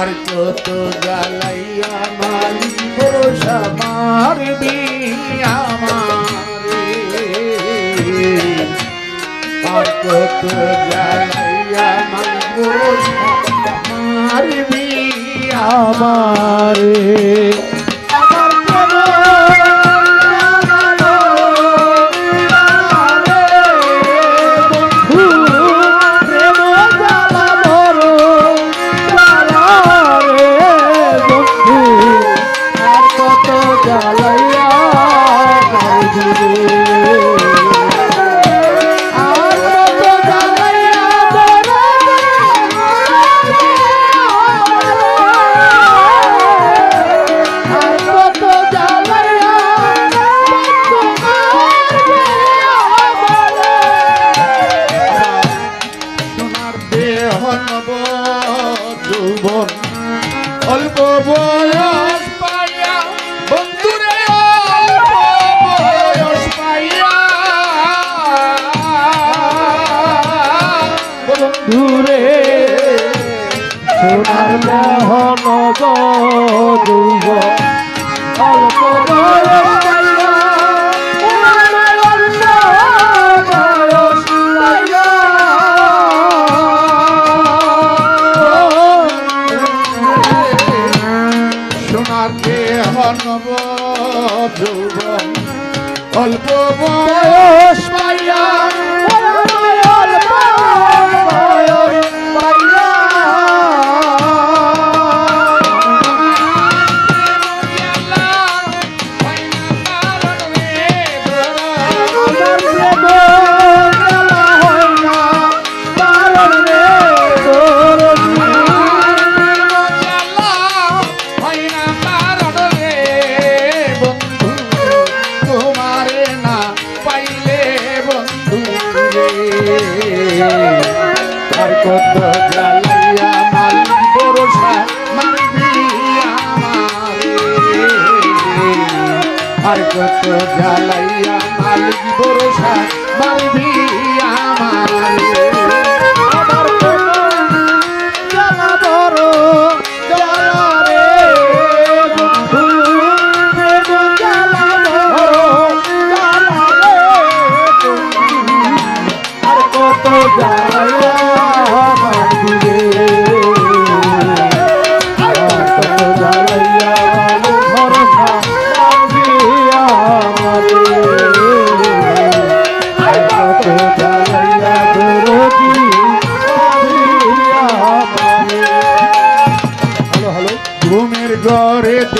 আর কত জ্বালাইয়া মালি বসা মারবি আমার কত জ্বালাইয়া মালি বসা মারবি আমার Oh boy. আর কত glória a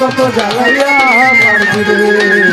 কত জ্বালাইয়া মারবি রে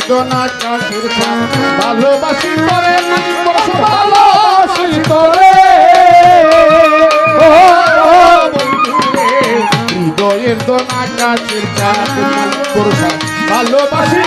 বেদনা কাশুর ভালোবাসি করে ভালোবাসি করে হৃদয়ের দোনা কাছের ভালোবাসি